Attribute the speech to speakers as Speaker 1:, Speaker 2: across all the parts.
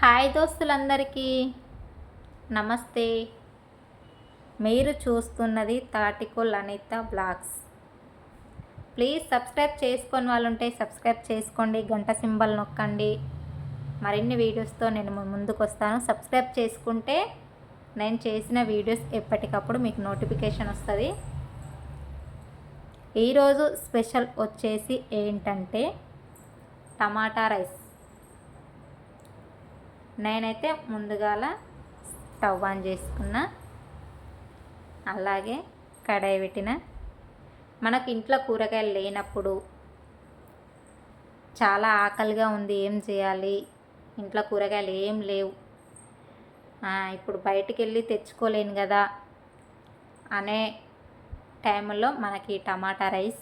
Speaker 1: Hi దోస్తులందరికీ. నమస్తే. మీరు చూస్తున్నది Tatikol Anitha blogs. Please subscribe చేసుకొని వాళ్ళు ఉంటే సబ్స్క్రైబ్ చేసుకోండి గంట సింబల్ నొక్కండి. మరిన్ని వీడియోస్తో నేను ముందుకు వస్తాను సబ్స్క్రైబ్ చేసుకుంటే నేను చేసిన వీడియోస్ ఎప్పటికప్పుడు మీకు నోటిఫికేషన్ వస్తుంది. ఈరోజు స్పెషల్ వచ్చేసి ఏంటంటే టమాటా రైస్. నేనైతే ముందుగాల స్టవ్ ఆన్ చేసుకున్న అలాగే కడాయి పెట్టిన. మనకు ఇంట్లో కూరగాయలు లేనప్పుడు చాలా ఆకలిగా ఉంది ఏం చేయాలి? ఇంట్లో కూరగాయలు ఏం లేవు. ఇప్పుడు బయటికి వెళ్ళి తెచ్చుకోలేను కదా అనే టైంలో మనకి టమాటా రైస్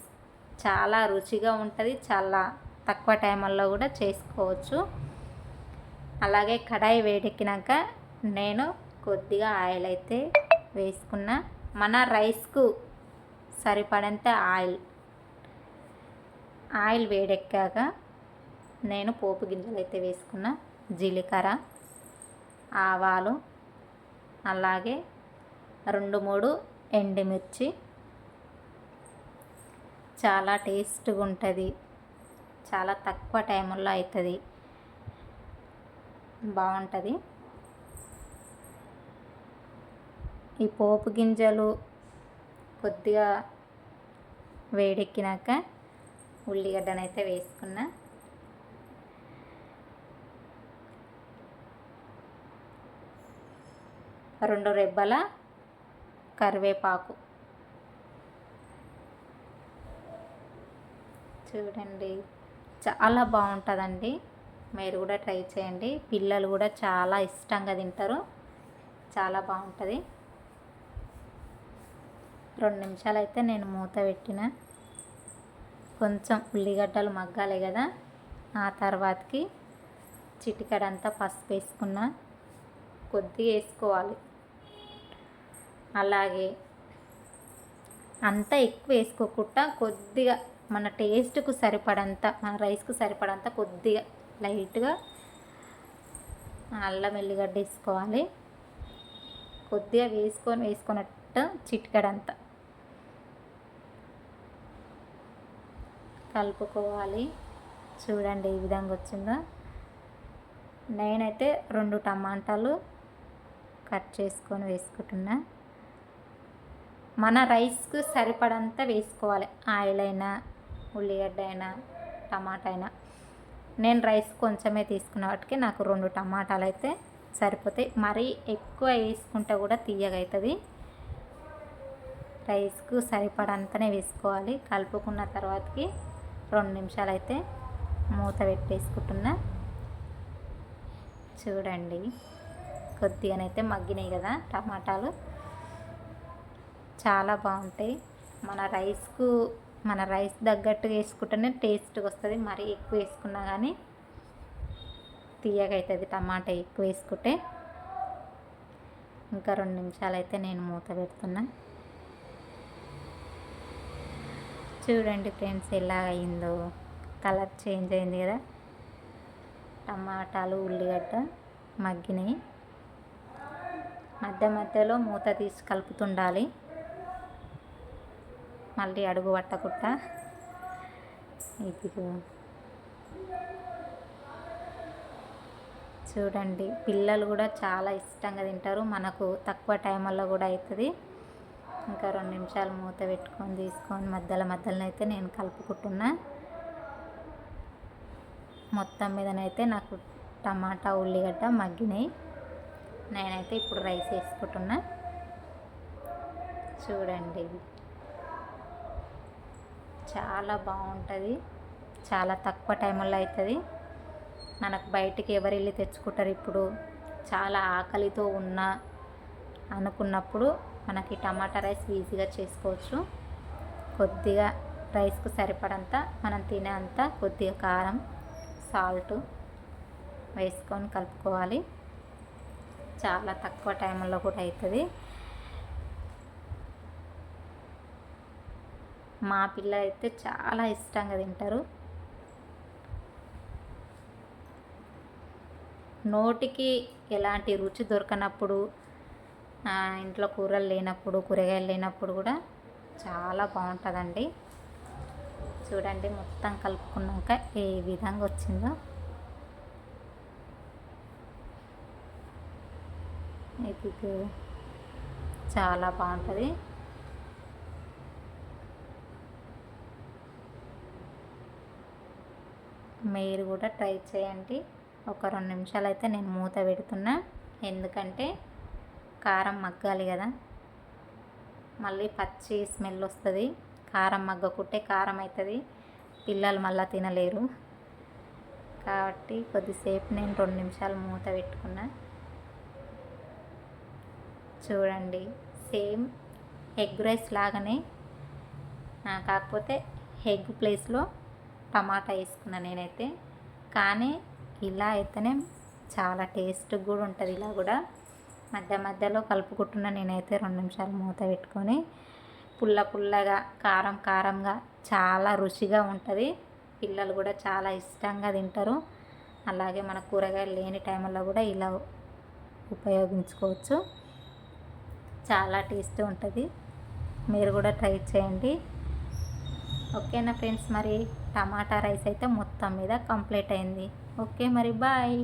Speaker 1: చాలా రుచిగా ఉంటుంది చాలా తక్కువ టైంలో కూడా చేసుకోవచ్చు. అలాగే కడాయి వేడెక్కినాక నేను కొద్దిగా ఆయిల్ అయితే వేసుకున్న మన రైస్కు సరిపడంత ఆయిల్ ఆయిల్ వేడెక్కాక నేను పోపు గింజలు అయితే వేసుకున్న జీలకర్ర ఆవాలు అలాగే రెండు మూడు ఎండుమిర్చి. చాలా టేస్ట్గా ఉంటుంది చాలా తక్కువ టైంలో అవుతుంది బాగుంటుంది. ఈ పోపు గింజలు కొద్దిగా వేడెక్కినాక ఉల్లిగడ్డనైతే వేసుకున్నా. రెండు రెబ్బల కరివేపాకు. చూడండి చాలా బాగుంటుందండి. మీరు కూడా ట్రై చేయండి. పిల్లలు కూడా చాలా ఇష్టంగా తింటారు. చాలా బాగుంటుంది. రెండు నిమిషాలు అయితే నేను మూత పెట్టిన. కొంచెం ఉల్లిగడ్డలు మగ్గాలి కదా. ఆ తర్వాతకి చిటికడంతా పసుపు వేసుకున్న కొద్దిగా వేసుకోవాలి. అలాగే అంతా ఎక్కువ వేసుకోకుండా కొద్దిగా మన టేస్ట్కు సరిపడంత మన రైస్కు సరిపడంత కొద్దిగా లైట్గా అల్లం ఎల్లిగడ్డ వేసుకోవాలి. కొద్దిగా వేసుకొని వేసుకున్నట్టు చిటికడంతా కలుపుకోవాలి. చూడండి ఈ విధంగా వచ్చిందో? నేనైతే రెండు టమాటాలు కట్ చేసుకొని వేసుకుంటున్నా. మన రైస్కు సరిపడంత వేసుకోవాలి. ఆయిల్ అయినా ఉల్లిగడ్డ అయినా టమాటా అయినా నేను రైస్ కొంచెమే తీసుకున్న వాటికి నాకు రెండు టమాటాలు అయితే సరిపోతాయి. మరీ ఎక్కువ వేసుకుంటే కూడా తీయగా అవుతుంది రైస్కు సరిపడంతనే వేసుకోవాలి. కలుపుకున్న తర్వాతకి రెండు నిమిషాలు అయితే మూత పెట్టేసుకుంటున్నా. చూడండి కొద్దిగానైతే మగ్గినాయి కదా టమాటాలు. చాలా బాగుంటాయి. మన రైస్కు మన రైస్ తగ్గట్టు వేసుకుంటేనే టేస్ట్గా వస్తుంది. మరీ ఎక్కువ వేసుకున్నా కానీ తీయగా అవుతుంది టమాటా ఎక్కువ వేసుకుంటే. ఇంకా రెండు నిమిషాలు అయితే నేను మూత పెడుతున్నా. చూడండి ఫ్రెండ్స్ ఎలా అయిందో కలర్ చేంజ్ అయింది కదా. టమాటాలు ఉల్లిగడ్డ మగ్గినాయి. మధ్య మధ్యలో మూత తీసి కలుపుతుండాలి. మళ్ళీ అడుగు పట్టకుండా ఇదిగో. చూడండి పిల్లలు కూడా చాలా ఇష్టంగా తింటారు. మనకు తక్కువ టైంలో కూడా అవుతుంది. ఇంకా రెండు నిమిషాలు మూత పెట్టుకొని తీసుకొని మధ్యలో మధ్యలో అయితే నేను కలుపుకుంటున్నా. మొత్తం మీదనైతే నాకు టమాటా ఉల్లిగడ్డ మగ్గినాయి. నేనైతే ఇప్పుడు రైస్ వేసుకుంటున్నా. చూడండి. చాలా బాగుంటుంది. చాలా తక్కువ టైంలో అవుతుంది మనకు బయటికి ఎవరు వెళ్ళి తెచ్చుకుంటారు ఇప్పుడు? చాలా ఆకలితో ఉన్నా అనుకున్నప్పుడు మనకి టమాటా రైస్ ఈజీగా చేసుకోవచ్చు. కొద్దిగా రైస్కు సరిపడంత మనం తినే అంత కొద్దిగా కారం సాల్ట్ వేసుకొని కలుపుకోవాలి. చాలా తక్కువ టైంలో కూడా అవుతుంది మా పిల్లలు అయితే చాలా ఇష్టంగా తింటారు. నోటికి ఎలాంటి రుచి దొరకనప్పుడు ఇంట్లో కూరలు లేనప్పుడు కూరగాయలు లేనప్పుడు కూడా చాలా బాగుంటుందండి. చూడండి మొత్తం కలుపుకున్నాక ఏ విధంగా వచ్చిందో. ఇది చాలా బాగుంటుంది. మీరు కూడా ట్రై చేయండి. ఒక రెండు నిమిషాలు అయితే నేను మూత పెడుతున్నా. ఎందుకంటే కారం మగ్గాలి కదా. మళ్ళీ పచ్చి స్మెల్ వస్తుంది. కారం మగ్గకుంటే కారం అవుతుంది పిల్లలు మళ్ళీ తినలేరు. కాబట్టి కొద్దిసేపు నేను రెండు నిమిషాలు మూత పెట్టుకున్నా. చూడండి. సేమ్ ఎగ్ రైస్ లాగానే. కాకపోతే ఎగ్ ప్లేస్లో టమాటా వేసుకున్నా నేనైతే. కానీ ఇలా అయితేనే చాలా టేస్ట్ కూడా ఉంటుంది ఇలా కూడా. మధ్య మధ్యలో కలుపుకుంటున్నా నేనైతే రెండు నిమిషాలు మూత పెట్టుకొని. పుల్ల పుల్లగా కారం కారంగా చాలా రుచిగా ఉంటుంది. పిల్లలు కూడా చాలా ఇష్టంగా తింటారు. అలాగే మన కూరగాయలు లేని టైంలో కూడా ఇలా ఉపయోగించుకోవచ్చు. చాలా టేస్ట్ ఉంటుంది. మీరు కూడా ట్రై చేయండి. ఓకేనా ఫ్రెండ్స్ మరి? టమాటా రైస్ అయితే మొత్తం మీద కంప్లీట్ అయింది. ఓకే మరి బాయ్.